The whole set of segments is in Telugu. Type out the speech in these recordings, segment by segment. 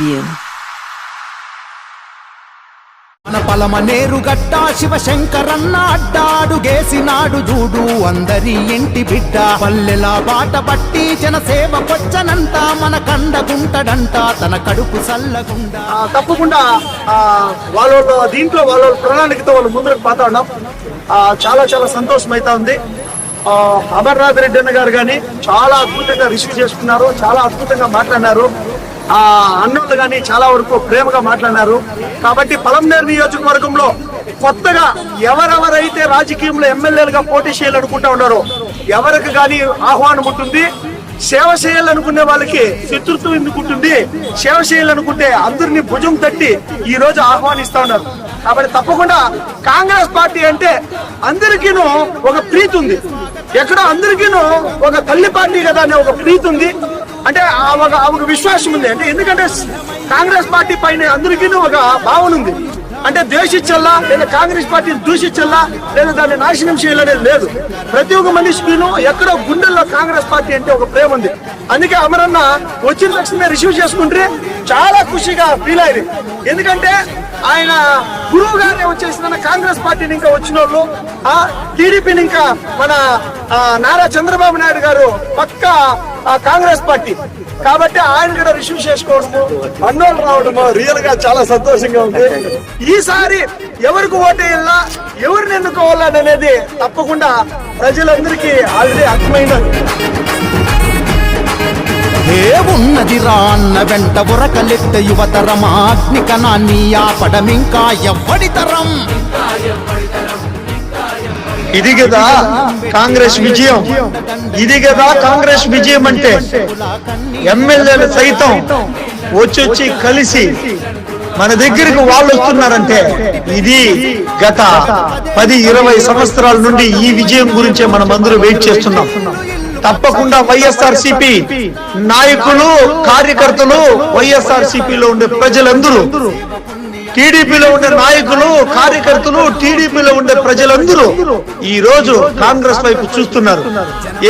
you. పలమ నేరు గట్ట శివశంకరన్న అడ్డాడుగేసినాడు చూడు అందరి ఇంటి బిడ్డ. పల్లెల బాట పట్టి జనసేవ కొచ్చనంట మన కండగుంటడంట తన కడుపు సల్లగుండా తప్పకుండా వాళ్ళ దీంట్లో వాళ్ళ ప్రణాళికతో వాళ్ళు ముందుకు పోతా చాలా చాలా సంతోషం అవుతా ఉంది. అమర్నాథ్ రెడ్డి అన్న గారు కానీ చాలా అద్భుతంగా రిసీవ్ చేసుకున్నారు చాలా అద్భుతంగా మాట్లాడినారు. ఆ అన్నోళ్ళు కానీ చాలా వరకు ప్రేమగా మాట్లాడినారు. కాబట్టి పలంనేరు నియోజకవర్గంలో కొత్తగా ఎవరెవరైతే రాజకీయంలో ఎమ్మెల్యేలుగా పోటీ చేయాలనుకుంటా ఉన్నారో ఎవరికి కానీ ఆహ్వానం ఉంటుంది సేవ చేయాలనుకునే వాళ్ళకి శత్రుత్వం ఎందుకుంటుంది సేవ చేయాలనుకుంటే అందరినీ భుజం తట్టి ఈ రోజు ఆహ్వానిస్తా ఉన్నారు. కాబట్టి తప్పకుండా కాంగ్రెస్ పార్టీ అంటే అందరికీను ఒక ప్రీతి ఉంది. ఎక్కడో అందరికీను ఒక తల్లి పార్టీ కదా అనే ఒక ప్రీతి ఉంది. అంటే ఆ ఒక ఒక విశ్వాసం ఉంది. అంటే ఎందుకంటే కాంగ్రెస్ పార్టీ పైన అందరికీను ఒక భావన ఉంది. అంటే ద్వేషించల్లా లేదా కాంగ్రెస్ పార్టీని దూషించల్లా లేదా దాన్ని నాశనం చేయాలనేది లేదు. ప్రతి ఒక్క మనిషికిను ఎక్కడో గుండెల్లో కాంగ్రెస్ పార్టీ అంటే ఒక ప్రేమ ఉంది. అందుకే అమరన్న వచ్చిన తక్షణమే రిసీవ్ చేసుకుంటే చాలా ఖుషిగా ఫీల్ అయింది ఎందుకంటే ఆయన గురువు గారే వచ్చేసిన కాంగ్రెస్ పార్టీని ఇంకా వచ్చిన వాళ్ళు ఆ టీడీపీని ఇంకా మన నారా చంద్రబాబు నాయుడు గారు పక్క కాంగ్రెస్ పార్టీ. కాబట్టి ఆయన కూడా రిసీవ్ చేసుకోవడము అన్నోళ్ళు రావడము రియల్గా చాలా సంతోషంగా ఉంది. ఈసారి ఎవరికి ఓటేయాలా ఎవరిని ఎన్నుకోవాలని అనేది తప్పకుండా ప్రజలందరికీ ఆల్రెడీ అర్థమైనది ఏ ఉన్నది రా అన్న వెంట ఉరకలెత్త యువతరం అగ్నికణాన్ని ఆపడమింకా ఎవ్వడితరం ఇది కదా కాంగ్రెస్ విజయం. ఇది కదా కాంగ్రెస్ విజయం అంటే ఎమ్మెల్యేలు సైతం వచ్చి వచ్చి కలిసి మన దగ్గరికి వాళ్ళు వస్తున్నారంటే ఇది గత పది ఇరవై సంవత్సరాల నుండి ఈ విజయం గురించే మనం అందరూ వెయిట్ చేస్తున్నాం. తప్పకుండా వైఎస్ఆర్ సిపి నాయకులు కార్యకర్తలు వైఎస్ఆర్ సిపిలో ఉండే ప్రజలందరూ టీడీపీలో ఉండే నాయకులు కార్యకర్తలు టీడీపీలో ఉండే ప్రజలందరూ ఈ రోజు కాంగ్రెస్ వైపు చూస్తున్నారు.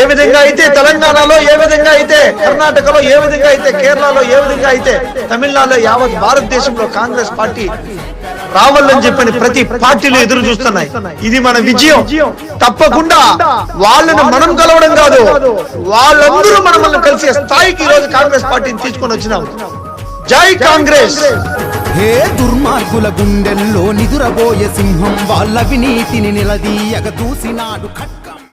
ఏ విధంగా అయితే తెలంగాణలో ఏ విధంగా అయితే కర్ణాటకలో ఏ విధంగా అయితే కేరళలో ఏ విధంగా అయితే తమిళనాడులో యావత్ భారతదేశంలో కాంగ్రెస్ పార్టీ రావాలని చెప్పని ప్రతి పార్టీలు ఎదురు చూస్తున్నాయి. ఇది మన విజయం. తప్పకుండా వాళ్ళని మనం కలవడం కాదు. వాళ్ళందరూ మనల్ని కలిసే స్థాయికి ఈ రోజు కాంగ్రెస్ పార్టీని తీసుకొని వచ్చినాం. జై కాంగ్రెస్. హే దుర్మార్గుల గుండెల్లో నిదురబోయే సింహం వాళ్ళ వినీతిని నిలదీయగ దూసినాడు